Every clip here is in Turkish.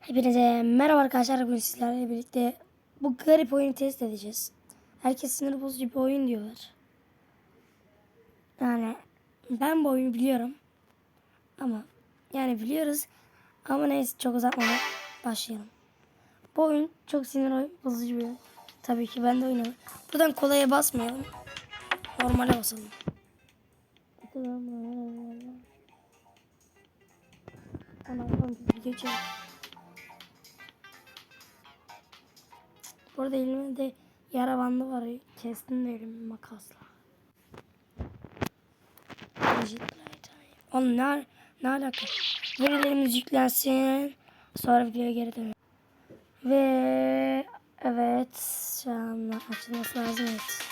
Hepinize merhaba arkadaşlar. Bugün sizlerle birlikte bu garip oyunu test edeceğiz. Herkes sinir bozucu bir oyun diyorlar. Yani ben bu oyunu biliyorum. Ama yani biliyoruz. Ama neyse çok uzatmadan başlayalım. Bu oyun çok sinir bozucu bir oyun. Tabii ki ben de oynuyorum. Buradan kolaya basmayalım. Normale basalım. Tamam, tamam, video. Burada elimde yara bandı var. Kestim de elimi makasla. Oğlum ne, alaka? Verilerimiz yüklensin. Sonra videoya geri dönelim. Ve evet şu an açılması lazım evet.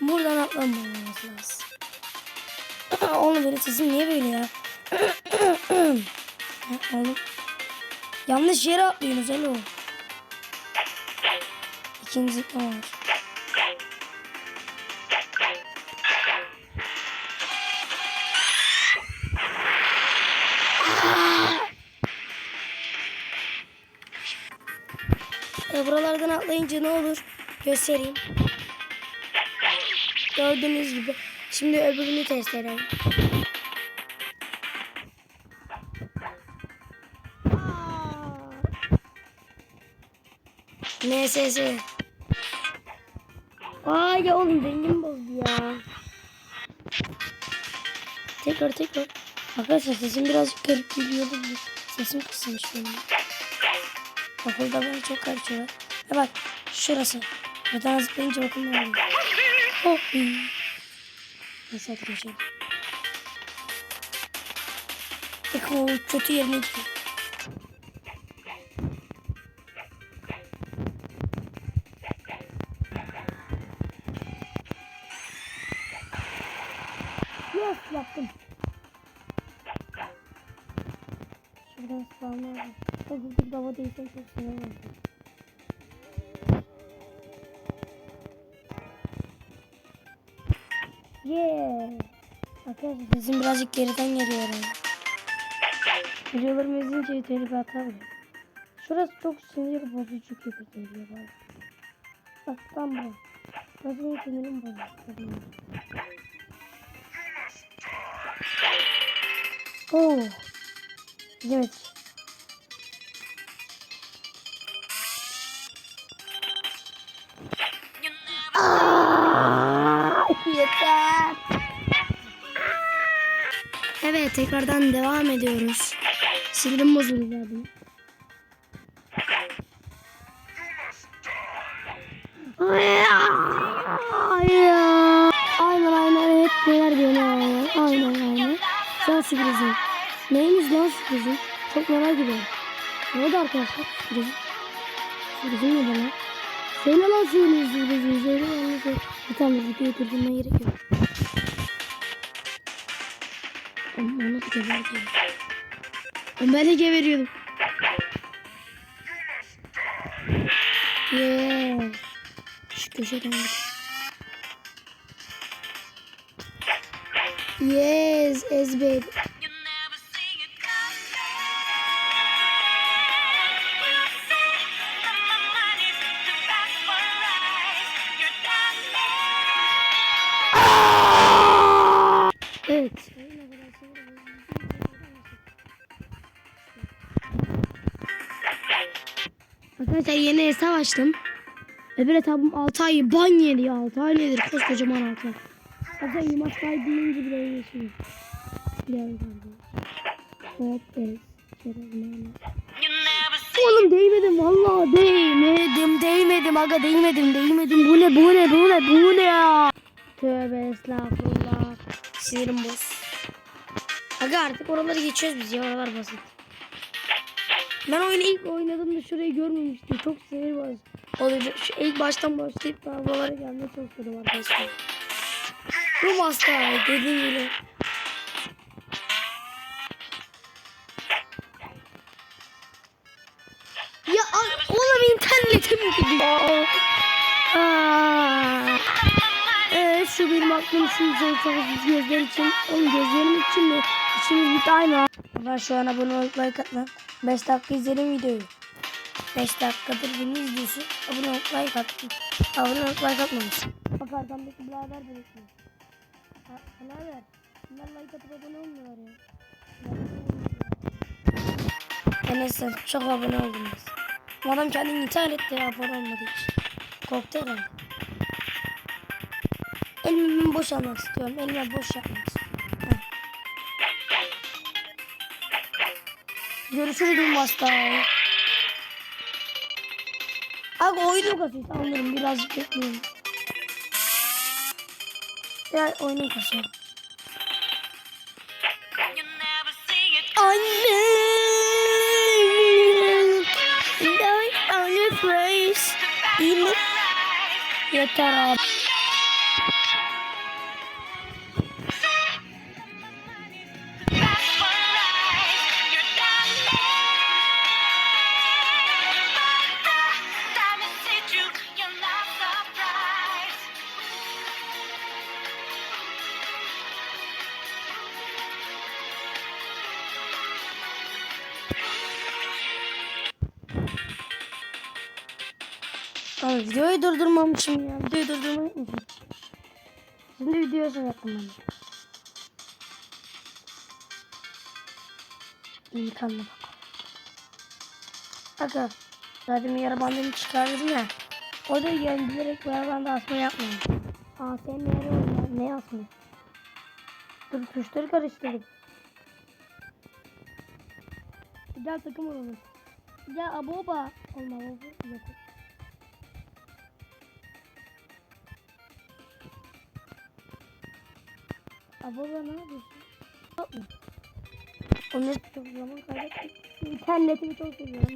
Buradan atlanmamamız lazım. Oğlum benim sesim niye böyle ya? Oğlum. Yanlış yere atlıyorsunuz hello. İkinci var. E, buralardan atlayınca ne olur? Göstereyim. Gördüğünüz gibi. Şimdi öbürünü test edelim. NSS. Ay ya oğlum dengim bozdu ya. Tekrar tekrar. Arkadaşlar sesim birazcık garip geliyor. Sesim kısılmış benim. Okulda bana çok karışıyor. Ve bak şurası. Buradan zıplayınca bakın ne oluyor. Oh hadi geçelim. Eko kötü yerine gidiyor. Birazcık geriden geliyor herhalde. Videolarımı izleyince tehlikeli hata oluyor. Şurası çok sinir bozucu gibi geliyor bana. Bak tam bu. Benim sinirim bozuyor. Oo. Evet. Yeter. Evet tekrardan devam ediyoruz. Sinirim bozuldu zaten. Aynen aynen hep neler diyor ne aynen aynen aynen. Sen sürprizim. Neymiş lan sürprizim? Çok merak ediyorum. Ne oldu arkadaşlar sürprizim? Sürprizim ne lan? Söyle lan söyle sürprizim. Söyle lan. Bir tane videoyu durdurmaya gerek yok. De geberiyordum. Yeah. Şu köşeden. Yes. Evet. Açtım. Öbür hesabım 6 ay ban yedi ya. 6 ay nedir? Koskocaman 6 ay. Zaten yılmaz kaydedince bile geçiyor. Gel kardeşim. Hop Oğlum değmedim vallahi değmedim değmedim aga değmedim değmedim bu ne bu ne bu ne bu ne ya Tövbe estağfurullah Sinirim boz Aga artık oraları geçiyoruz biz ya oralar basit Ben oyunu ilk oynadığımda şurayı görmemiştim çok sinir boz oluyordu Şu ilk baştan başlayıp daha buralara gelmeye çalışıyordum arkadaşlar Bu hasta dediğim gibi Ya oğlum internetim gidiyor. Evet şu benim aklım şey çok gözler için. Oğlum gözlerim için mi? İçimiz bir aynı. Ulan şu an abone olup like at lan. 5 dakika izledim videoyu. 5 dakikadır beni izliyorsun. Abone olup like at. Abone olup like atmamışsın. Bak arkamdaki birader bırakıyor. Ha, birader. Bunlar like atıp abone olmuyorlar ya. Enes sen çok abone oldun biz. Bu adam kendini intihar etti ya abone olmadığı için. Korktu herhalde. Elimi boş almak istiyorum. Elime boş yapmak istiyorum. Görüşürüz Umbasta. Abi oyunu kasıyor. Anlarım birazcık bekleyin. Ya oyunu kasıyor. Anne. Yeter. Abi durdurmamışım ya. Videoyu durdurmayı unutmuşum. Şimdi videoya şey yaptım ben. İyi kanlı bak. Aga. Zaten yara bandını çıkardım ya. O da yani bilerek yara bandı asma yapmayın. Aa senin yara oynuyor. Ne asma? Dur tuşları karıştırdım. Gel takım olalım. Gel aboba. Olma aboba. Yok. Aboba ne yapıyorsun? Yapma. O ne çok zaman kaybettim. İnternetimi çok seviyorum.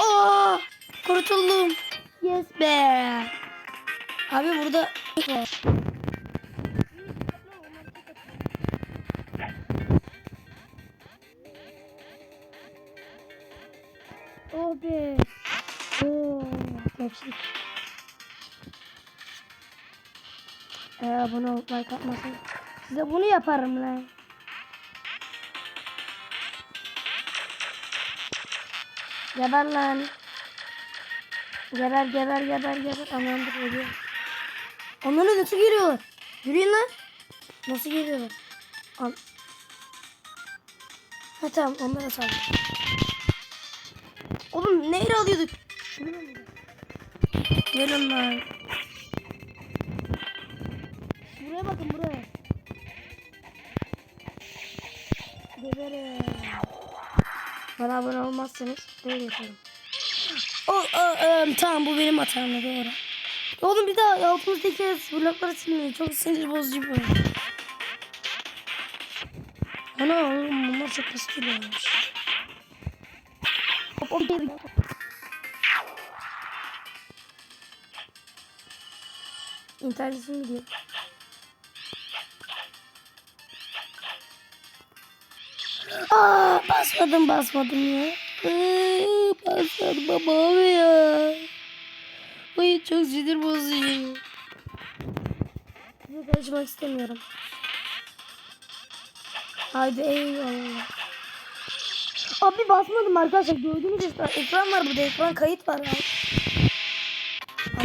Aa, kurtuldum. Yes be. Abi burada geçtik. Ee, bunu like atmasın. Size bunu yaparım lan. Geber lan. Geber geber geber geber. Amandır ölüyor. Onları nasıl giriyorlar? Yürüyün lan. Nasıl geliyorlar? Al. Ha tamam onlara saldım. Oğlum neyle alıyorduk? Şunu? Gelin lan. Buraya bakın buraya. Geberim. Bana abone olmazsanız böyle yaparım. O, o, e, tamam bu benim hatamdı doğru. Oğlum bir daha altımızdaki blokları silmiyor. Çok sinir bozucu bir oyun. Ana oğlum bunlar çok pis geliyormuş. Hop hop İnternetim gidiyor. Aa, basmadım basmadım ya. Basmadım ama abi ya. Ay çok sinir bozucu. Size karışmak istemiyorum. Haydi eyvallah. Abi basmadım arkadaşlar. Gördüğünüz ekran, ekran var burada. Ekran kayıt var. Abi.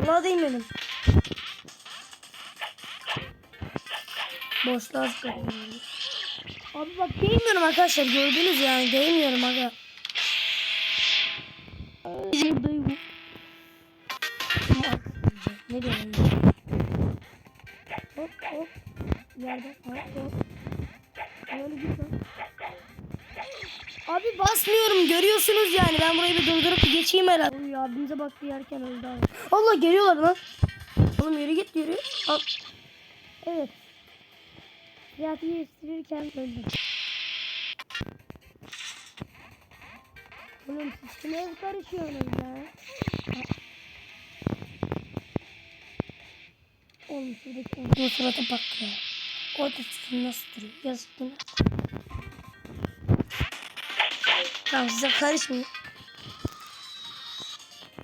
Allah'a değmedim. Boşluğa sıkıyorum. Abi bak değmiyorum arkadaşlar. Gördünüz yani. Değmiyorum aga. Buradayım. Ne diyorum? Hop hop. Yerden hop hop. Öyle git lan. Abi basmıyorum görüyorsunuz yani ben burayı bir durdurup bir geçeyim herhalde. Oy abimize baktı yerken öldü abi. Allah geliyorlar lan. Oğlum yürü git yürü. Al. Evet. Hayatı değiştirirken öldüm. Oğlum siz kime karışıyorsunuz ya? Oğlum şuradaki olduğu surata bak ya. Orada skin nasıl duruyor? Yazık değil mi? Tamam size karışmayayım.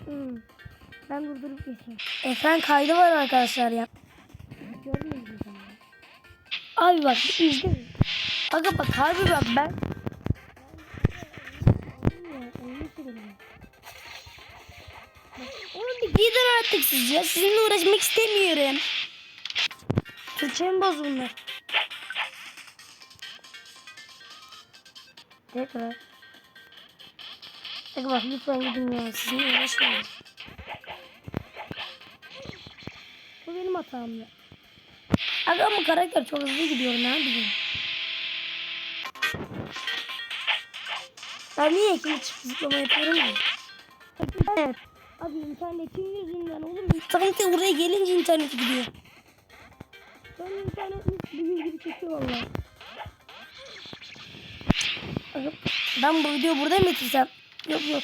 Hmm. Ben durdurup geçeyim. Ekran kaydı var arkadaşlar ya. Gördün mü sen? Abi bak izle. Aga bak harbi bak ben. Oğlum bir gidin artık siz ya. Sizinle uğraşmak istemiyorum. Türkçemi boz bunlar. Tekrar. Aga bak lütfen gidin ya. Sizinle uğraşmayın. Bu benim hatam ya. Aga ama karakter çok hızlı gidiyor ne bileyim. Ben niye ekmeği çıkıp zıplama yapıyorum ya? Evet. Abi internetin yüzünden oğlum. Sanki oraya gelince internet gidiyor. Ben internet bugün gibi çekiyor valla. Ben bu videoyu burada mı bitirsem? Yok yok.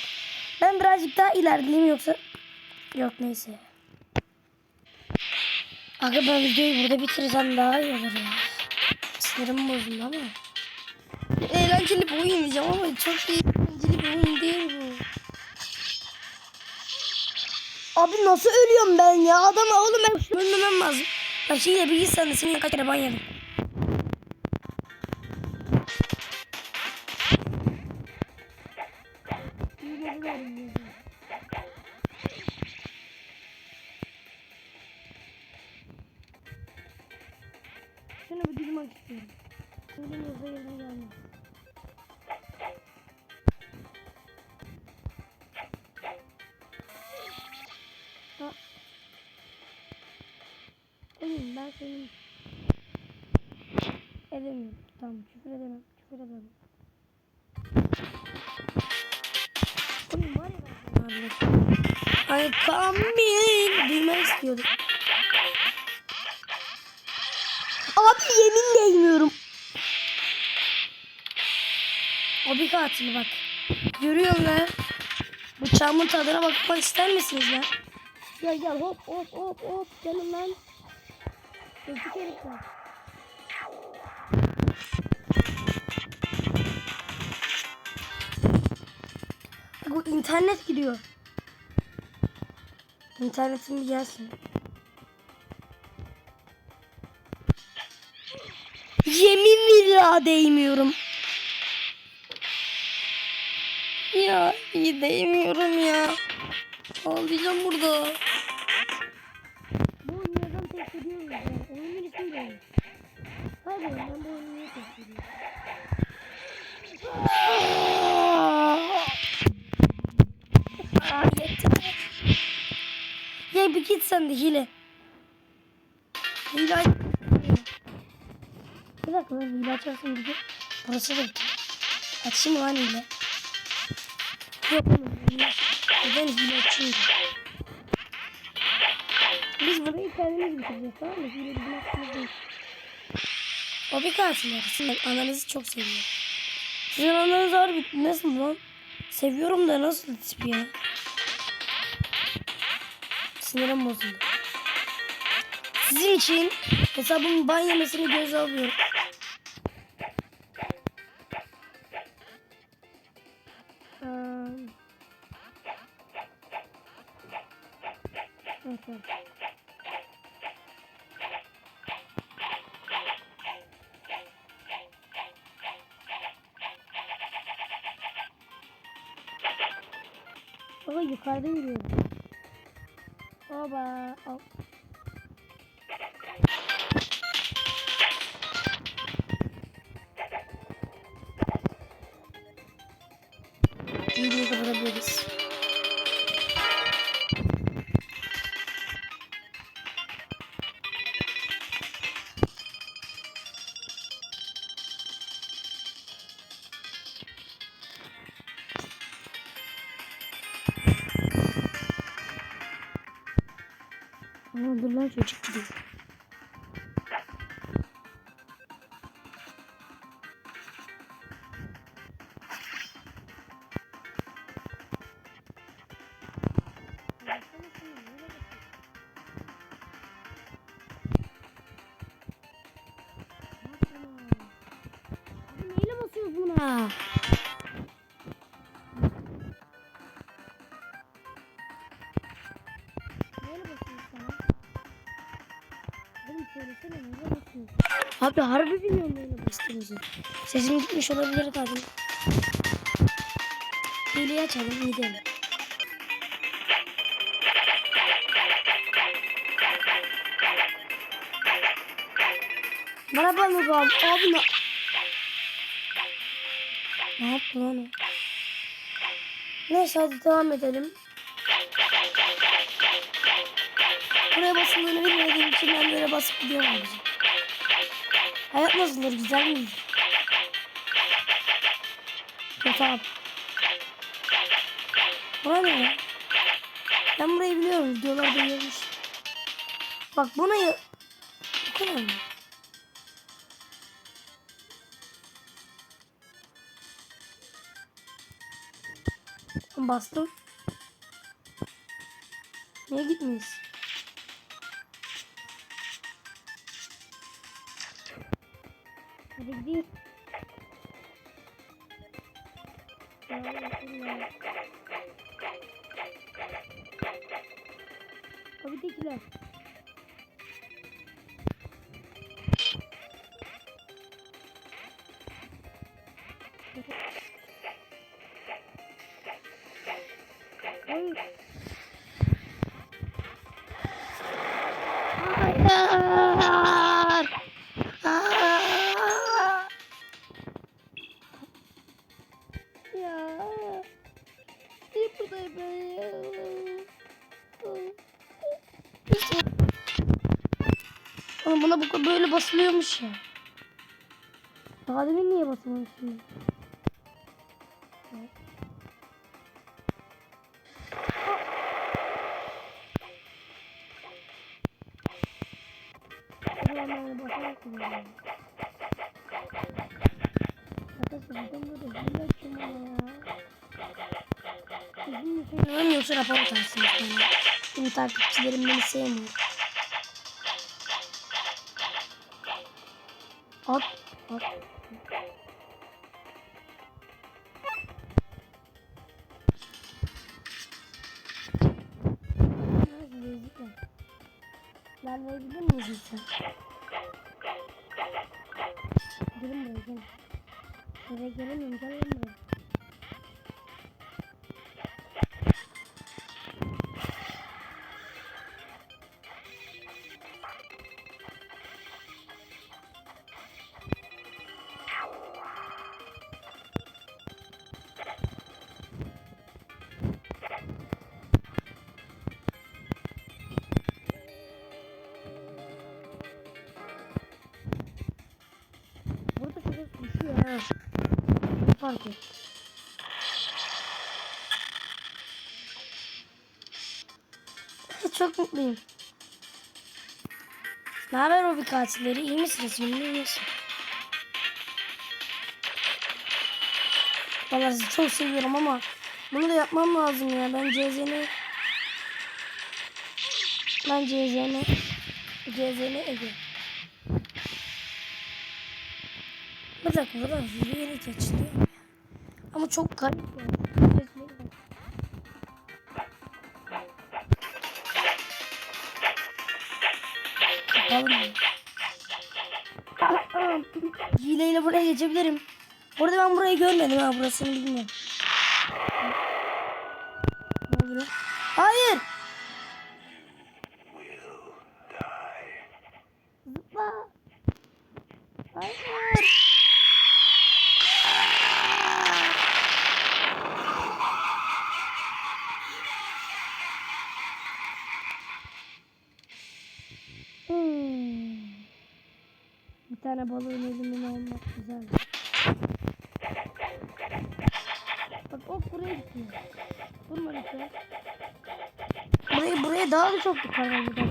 Ben birazcık daha ilerleyeyim yoksa... Yok neyse. Aga ben videoyu burada bitirsem daha iyi olur ya. Sinirim bozuldu ama. Eğlenceli bir oyun diyeceğim ama çok da eğlenceli bir oyun değil bu. Abi nasıl ölüyorum ben ya? Adama oğlum ben ölmemem lazım. Ya şeyle de seni kaç kere ban. Senin Edemiyorum. Tamam küfür edemem. Küfür edemem. oğlum var ya ben. Ay Kamil. Duymak istiyordum. Abi yemin değmiyorum. O bir katil bak. Görüyorum lan. Bıçağımın tadına bakmak ister misiniz lan? Gel gel hop hop hop hop canım lan. Öpük herifler. Bu internet gidiyor. İnternetim bir gelsin. Yemin billah değmiyorum. Ya iyi değmiyorum ya. Ağlayacağım burada. Bu neden test ediyoruz Oyunun ismi böyle. Hadi ben bu oyunu niye yeter. Ya bir git sen de hile. Hile aç. Bir dakika lan hile açarsın gibi. Burası da bitti. Açayım lan hile. Yok oğlum. Neden hile açayım? Biz burayı kendimiz bitireceğiz tamam mı? Hile bizim hakkımız değil. O bir. Sizin ananızı çok seviyor. Sizin ananız harbi nasıl lan? Seviyorum da nasıl tip ya? Sinirim bozuldu. Sizin için hesabımın ban yemesini göze alıyorum. Aa, Evet, evet. Baba yukarıda Lan çocuk gidiyor. Abi harbi bilmiyorum neyle bastığımızı. Sesim gitmiş olabilir kadın. Hileyi açalım gidelim. Merhaba mı abi? Ne? Ne yaptı lan o? Neyse hadi devam edelim. Buraya basıldığını bilmediğim için ben böyle basıp gidiyorum. Hayat nasıldır güzel mi? Kötü. Buna ne? Ben burayı biliyorum videolarda görmüş. Bak buna ya... Bu kadar mı? Bastım. Niye gitmeyiz? Hadi gidelim. Ya, ya. Buna bu böyle basılıyormuş ya. Daha demin niye ya. Bizim için oynamıyorsa rapor atarsınız bana. Benim takipçilerim beni sevmiyor. Nasıl bezikler? Ben verebilir miyiz lütfen? Gelin buraya gelin. Buraya gelemiyorum gelin Et? Çok mutluyum. Ne haber o bir katilleri? İyi misiniz? Musun? Vallahi sizi çok seviyorum ama bunu da yapmam lazım ya. Ben CZ'ni ben CZ'ni CZ'ni Ege. Bir dakika burada hile yeni geçti. Ama çok garip ya. Sesleri var. Yapalım mı? Hileyle buraya geçebilirim. Burada ben burayı görmedim ha burasını bilmiyorum. Hayır. Zıpla. Hayır. Tane balığın elinden almak güzel. Bak ok buraya gidiyor. Vurma lütfen. Buraya, buraya daha da çok yukarıdan gider.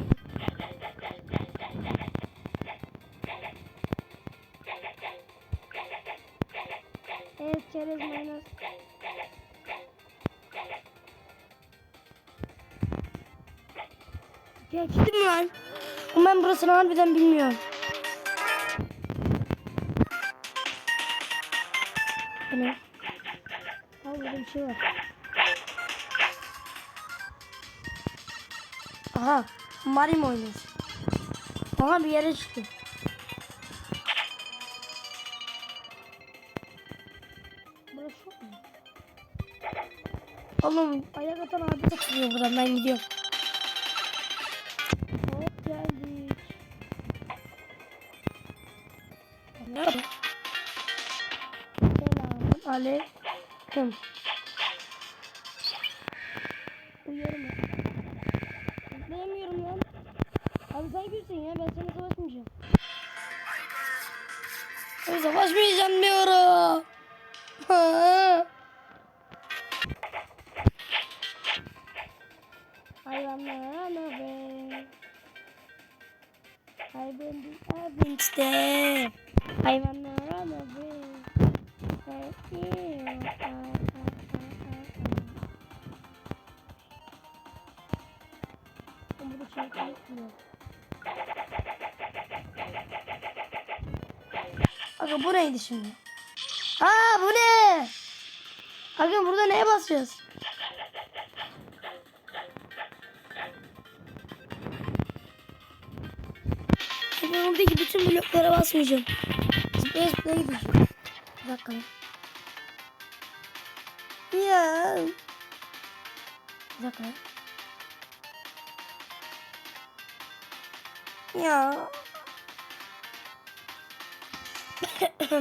Evet çerez mayonez. Geçtim. Ama ben burasını harbiden bilmiyorum. Şey var. Aha. Mario mu oynuyoruz? Aha bir yere çıktı. Oğlum ayak atan abi takılıyor buradan ben gidiyorum. Hop geldik. Nerede? Selamun aleyküm. Aga bu neydi şimdi? Aa bu ne? Aga burada neye basacağız? Ben oradaki bütün bloklara basmayacağım. Zıplaya zıplaya. Bir dakika. Ya. Bir dakika. lan. Ya.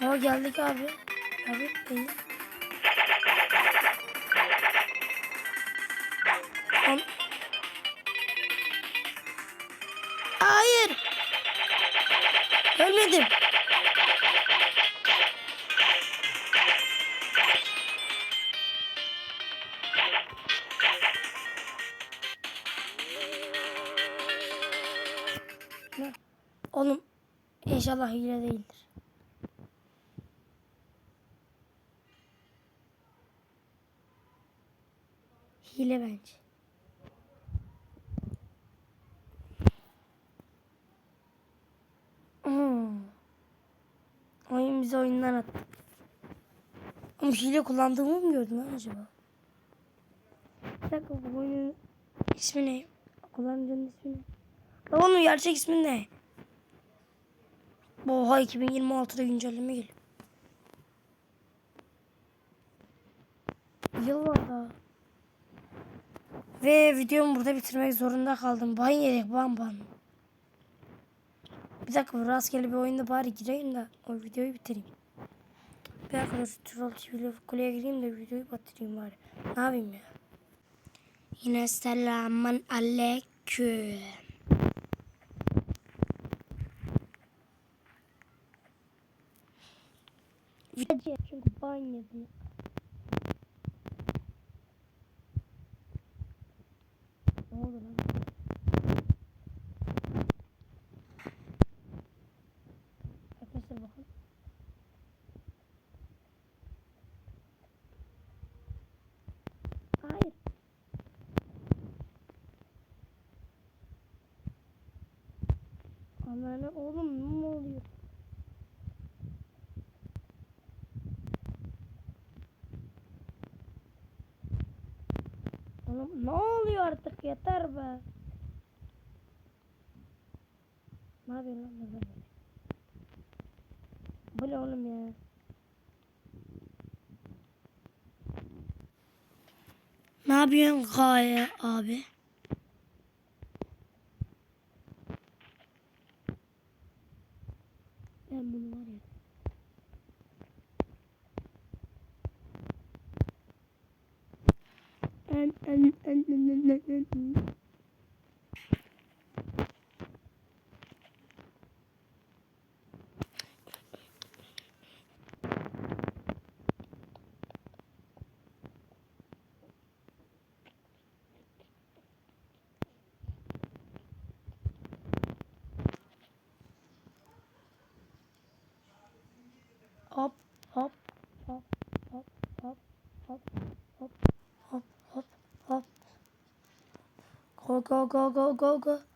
Ya geldik abi. Abi değil. Lan. Hayır. Ölmedim. İnşallah hile değildir. Hile bence. Hmm. Oyun bizi oyundan attı. Ama hile kullandığımı mı gördün lan acaba? Bir dakika bu oyunun ismi ne? Kullanıcının ismi ne? Lan onun gerçek ismi ne? Oha 2026'da güncelleme geliyor. Yıl var daha. Ve videomu burada bitirmek zorunda kaldım. Ban yedik ban ban. Bir dakika rastgele bir oyunda bari gireyim de o videoyu bitireyim. Bir dakika Troll TV'li kuleye gireyim de videoyu bitireyim bari. Ne yapayım ya? Yine selamun aleyküm. Video çünkü ban yedim. Ne oldu lan? Arkadaşlar oğlum ne oluyor? Oğlum ne oluyor artık yeter be. Ne yapıyorsun lan? Bu ne oğlum ya? Ne yapıyorsun Gaye abi? Hop hop hop hop hop hop hop hop hop hop Go go go go go go.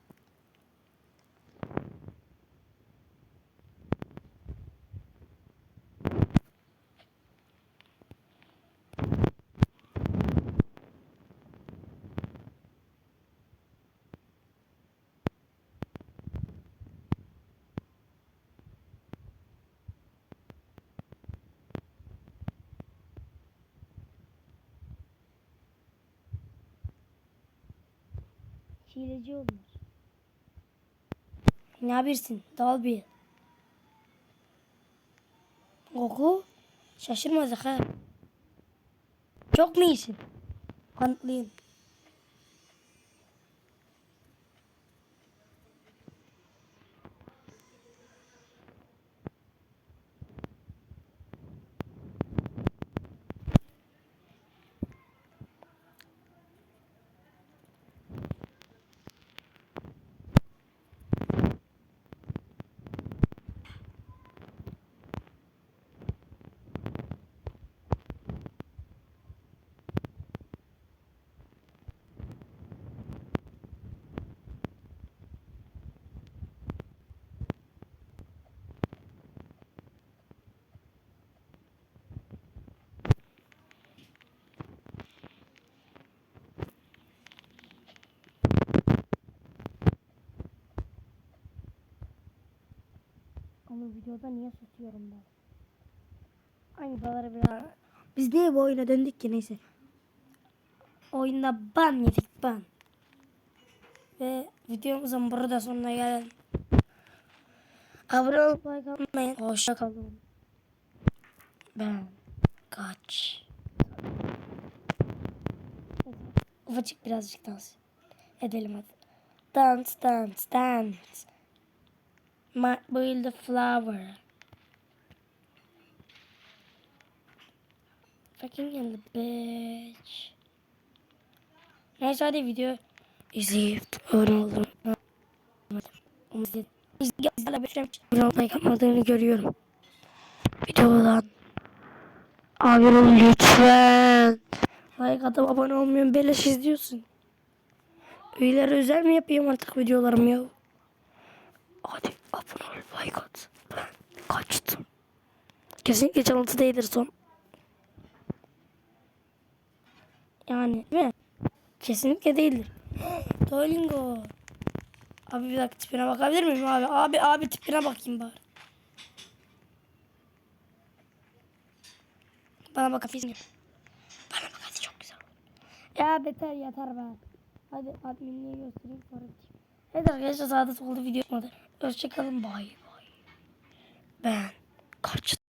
Hileci olmuş. Ne yapıyorsun? Dal bir. Oku. Şaşırmadık ha. Çok mu iyisin? Kanıtlayayım. Ama videoda niye susuyorum ben? Aynı baları biraz... Biz niye bu oyuna döndük ki neyse. Oyunda ban yedik ban. Ve videomuzun burada sonuna gelen. Abone olup like atmayın. Hoşça kalın. Ben kaç. Ufacık birazcık dans edelim hadi. Dance dance dance. My build a flower. Fucking in the bitch. Neyse hadi video izleyip öyle olur. İzleyip like yapmadığını görüyorum. Videodan. Abi lütfen. Like atıp abone olmuyorsun. Beleş izliyorsun. Üyelere özel mi yapayım artık videolarımı ya? Hadi abone ol, like at. Ben kaçtım. Kesinlikle çalıntı değildir son. Yani değil mi? Kesinlikle değildir. Duolingo. Abi bir dakika tipine bakabilir miyim abi? Abi abi tipine bakayım bari. Bana bak hafif. Bana bak hadi çok güzel. Ya beter yeter be. Hadi adminliği göstereyim sonra. Evet arkadaşlar sağda solda video çıkmadı. Hoşçakalın bay bay. Ben kaçtım.